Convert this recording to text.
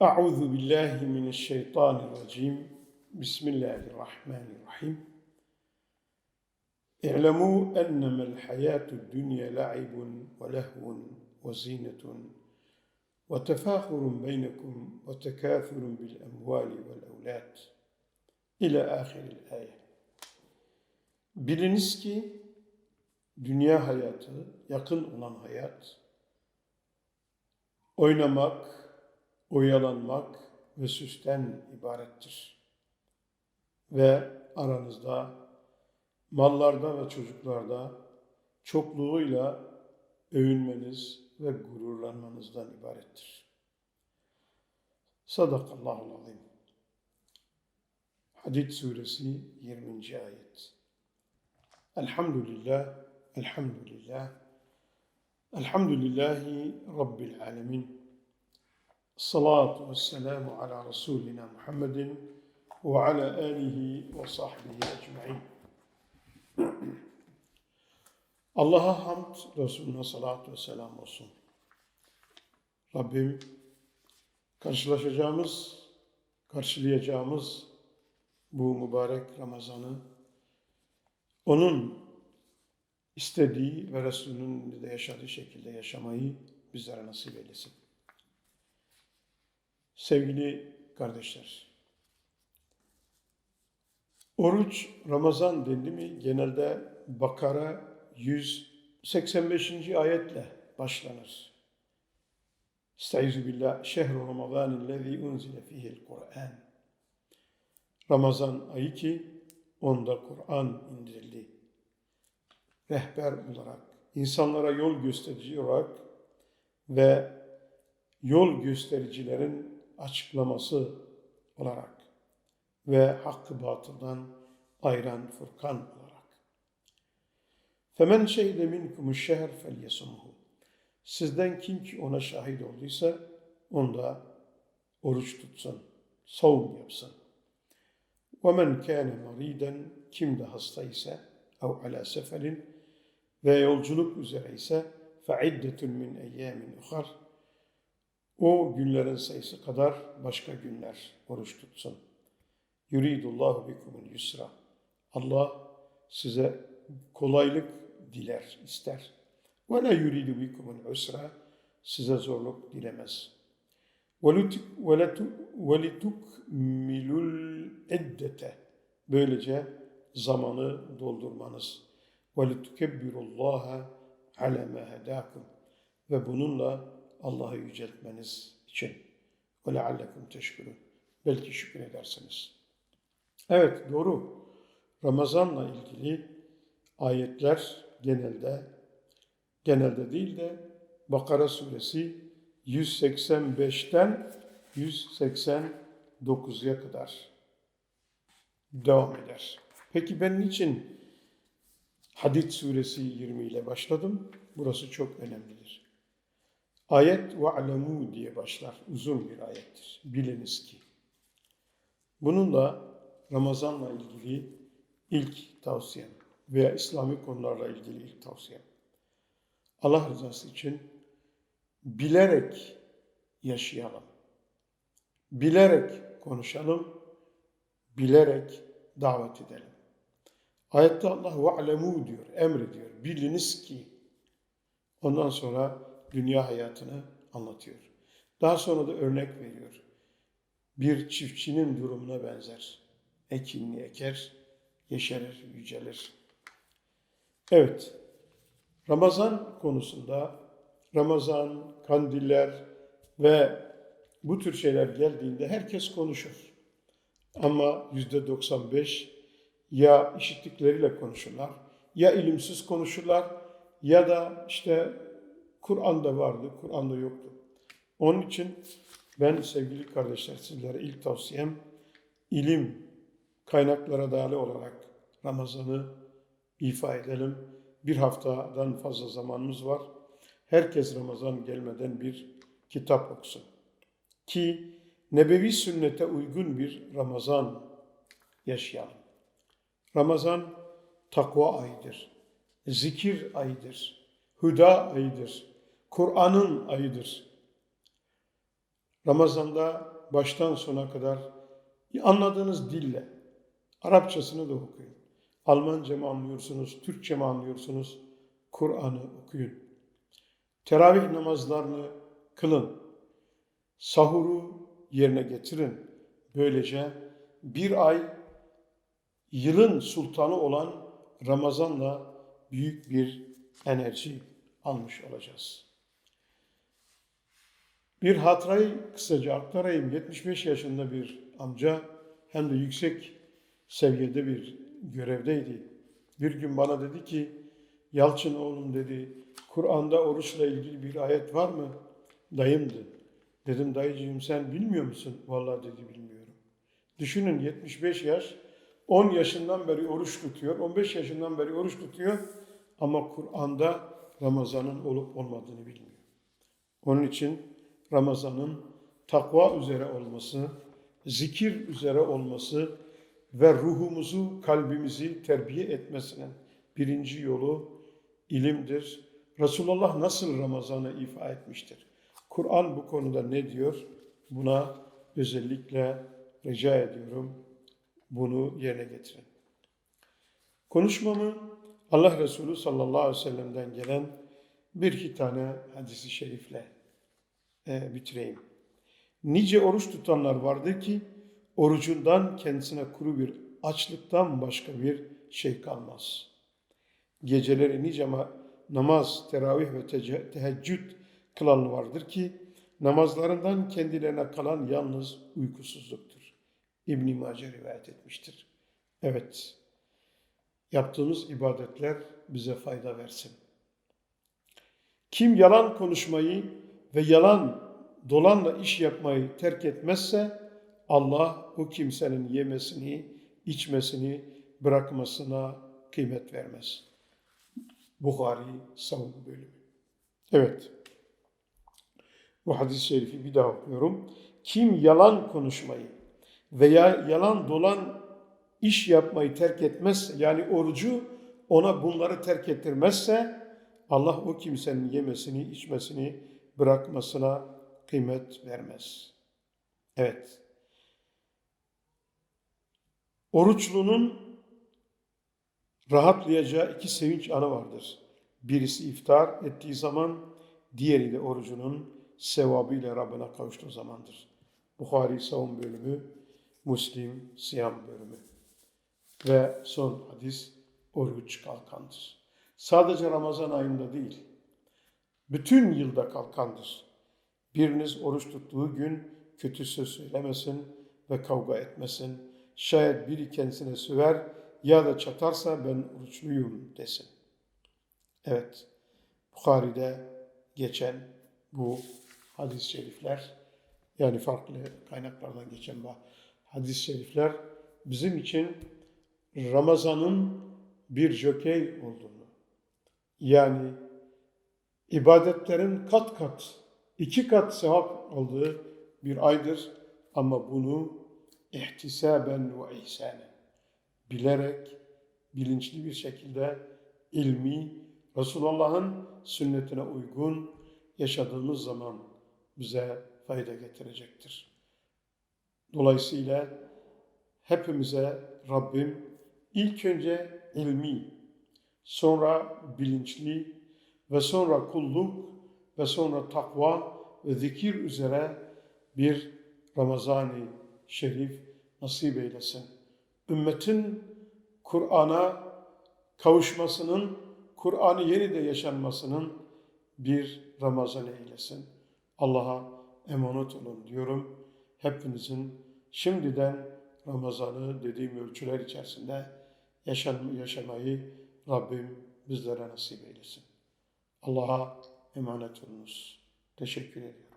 Euzu billahi mineşşeytanirracim. Bismillahirrahmanirrahim. İ'lemû ennemel hayâtud dünya la'ibun ve lehvun ve zînetun ve tefâhurun beynekum ve tekâthurun bil emvâli vel evlâd. İlâ ahiril ayet. Biliniz ki dünya hayatı, yakın olan hayat, oynamak, oyalanmak ve süsten ibarettir. Ve aranızda, mallarda ve çocuklarda çokluğuyla övünmeniz ve gururlanmanızdan ibarettir. Sadakallahu azim. Hadid suresi 20. ayet. Elhamdülillah, elhamdülillah, elhamdülillahi rabbil alemin. Salatu ve selamu ala Resulina Muhammedin ve ala alihi ve sahbihi ecma'in. Allah'a hamd, Resulüne salatu ve selam olsun. Rabbim karşılaşacağımız, karşılayacağımız bu mübarek Ramazan'ı onun istediği ve Resulünün de yaşadığı şekilde yaşamayı bizlere nasip eylesin. Sevgili kardeşler, oruç Ramazan dendi mi genelde Bakara 185. ayetle başlanır. Estaizu billah şehru ramazan lezi unzile fihil Kur'an. Ramazan ayı ki onda Kur'an indirildi. Rehber olarak, insanlara yol gösterici olarak ve yol göstericilerin açıklaması olarak ve hakkı batıldan ayıran Furkan olarak. Femen şehide minkumu şehr felyesumhu. Sizden kim ki ona şahit olduysa onda oruç tutsun, savun yapsın. وَمَنْ كَانَ مَرِيدًا Kim de hasta ise اَوْ عَلَى seferin ve yolculuk üzere ise فَعِدَّةٌ مِنْ اَيَّامٍ اُخَرٍ O günlerin sayısı kadar başka günler oruç tutsun. Yuridullahu bikumul yusra. Allah size kolaylık diler, ister. Ve la yuridu bikumul usra. Size zorluk dilemez. وَلِتُكْمِلُوا الْاِدَّةَ Böylece zamanı doldurmanız. وَلِتُكَبِّرُ اللّٰهَ عَلَى مَا هَدَاكُمْ Ve bununla Allah'ı yüceltmeniz için. وَلَعَلَّكُمْ تَشْكُرُونَ Belki şükür edersiniz. Evet doğru. Ramazan'la ilgili ayetler genelde, genelde değil de Bakara suresi 185'ten 189'ya kadar devam eder. Peki ben niçin Hadid suresi 20 ile başladım? Burası çok önemlidir. Ayet ve alemu diye başlar. Uzun bir ayettir. Biliniz ki. Bunun da Ramazan'la ilgili ilk tavsiyem veya İslami konularla ilgili ilk tavsiyem. Allah rızası için bilerek yaşayalım. Bilerek konuşalım, bilerek davet edelim. Ayette Allah ve alemu diyor, emrediyor. Biliniz ki ondan sonra dünya hayatını anlatıyor. Daha sonra da örnek veriyor. Bir çiftçinin durumuna benzer. Ekinli eker, yeşerir, yücelir. Evet, Ramazan konusunda Ramazan, kandiller ve bu tür şeyler geldiğinde herkes konuşur. Ama yüzde 95 ya işittikleriyle konuşurlar, ya ilimsiz konuşurlar ya da işte Kur'an'da vardı, Kur'an'da yoktu. Onun için ben sevgili kardeşler sizlere ilk tavsiyem ilim kaynaklara dayalı olarak Ramazan'ı ifa edelim. Bir haftadan fazla zamanımız var herkes Ramazan gelmeden bir kitap okusun. Ki nebevi sünnete uygun bir Ramazan yaşayalım. Ramazan takva ayıdır, zikir ayıdır, hüda ayıdır, Kur'an'ın ayıdır. Ramazan'da baştan sona kadar anladığınız dille, Arapçasını da okuyun. Almanca mı anlıyorsunuz, Türkçe mi anlıyorsunuz? Kur'an'ı okuyun. Teravih namazlarını kılın. Sahuru yerine getirin. Böylece bir ay yılın sultanı olan Ramazan'la büyük bir enerji almış olacağız. Bir hatırayı kısaca aktarayım. 75 yaşında bir amca hem de yüksek seviyede bir görevdeydi. Bir gün bana dedi ki, Yalçın oğlum dedi, Kur'an'da oruçla ilgili bir ayet var mı? Dayımdı. Dedim dayıcığım sen bilmiyor musun? Vallahi dedi bilmiyorum. Düşünün 75 yaş, 10 yaşından beri oruç tutuyor, 15 yaşından beri oruç tutuyor ama Kur'an'da Ramazan'ın olup olmadığını bilmiyor. Onun için Ramazan'ın takva üzere olması, zikir üzere olması ve ruhumuzu, kalbimizi terbiye etmesinin birinci yolu ilimdir. Resulullah nasıl Ramazan'ı ifa etmiştir? Kur'an bu konuda ne diyor? Buna özellikle rica ediyorum. Bunu yerine getirin. Konuşmamı Allah Resulü sallallahu aleyhi ve sellem'den gelen bir iki tane hadisi şerifle e, bitireyim. Nice oruç tutanlar vardır ki orucundan kendisine kuru bir açlıktan başka bir şey kalmaz. Geceleri nice ma- namaz, teravih ve tece- teheccüd kılan vardır ki namazlarından kendilerine kalan yalnız uykusuzluktur. İbn-i Mace rivayet etmiştir. Evet, yaptığımız ibadetler bize fayda versin. Kim yalan konuşmayı ve yalan dolanla iş yapmayı terk etmezse Allah o kimsenin yemesini, içmesini, bırakmasına kıymet vermez. Bukhari savun bölümü. Evet. Bu hadis-i şerifi bir daha okuyorum. Kim yalan konuşmayı veya yalan dolan iş yapmayı terk etmezse, yani orucu ona bunları terk ettirmezse, Allah o kimsenin yemesini, içmesini, bırakmasına kıymet vermez. Evet. Oruçlunun rahatlayacağı iki sevinç anı vardır. Birisi iftar ettiği zaman, diğeri de orucunun sevabıyla Rabbine kavuştuğu zamandır. Bukhari savun bölümü, Müslim siyam bölümü. Ve son hadis oruç kalkandır. Sadece Ramazan ayında değil, bütün yılda kalkandır. Biriniz oruç tuttuğu gün kötü söz söylemesin ve kavga etmesin. Şayet biri kendisine söver ya da çatarsa ben oruçluyum desin. Evet, Bukhari'de geçen bu hadis-i şerifler, yani farklı kaynaklardan geçen bu hadis-i şerifler bizim için Ramazan'ın bir jokey olduğunu, yani ibadetlerin kat kat, iki kat sevap aldığı bir aydır ama bunu ihtisaben ve ihsanen bilerek, bilinçli bir şekilde ilmi, Resulullah'ın sünnetine uygun yaşadığımız zaman bize fayda getirecektir. Dolayısıyla hepimize Rabbim ilk önce ilmi, sonra bilinçli ve sonra kulluk ve sonra takva ve zikir üzere bir Ramazan-ı Şerif nasip eylesin. Ümmetin Kur'an'a kavuşmasının, Kur'an'ı yeniden yaşanmasının bir Ramazan eylesin. Allah'a emanet olun diyorum. Hepinizin şimdiden Ramazan'ı dediğim ölçüler içerisinde yaşamayı Rabbim bizlere nasip eylesin. Allah'a emanet olunuz. Teşekkür ediyorum.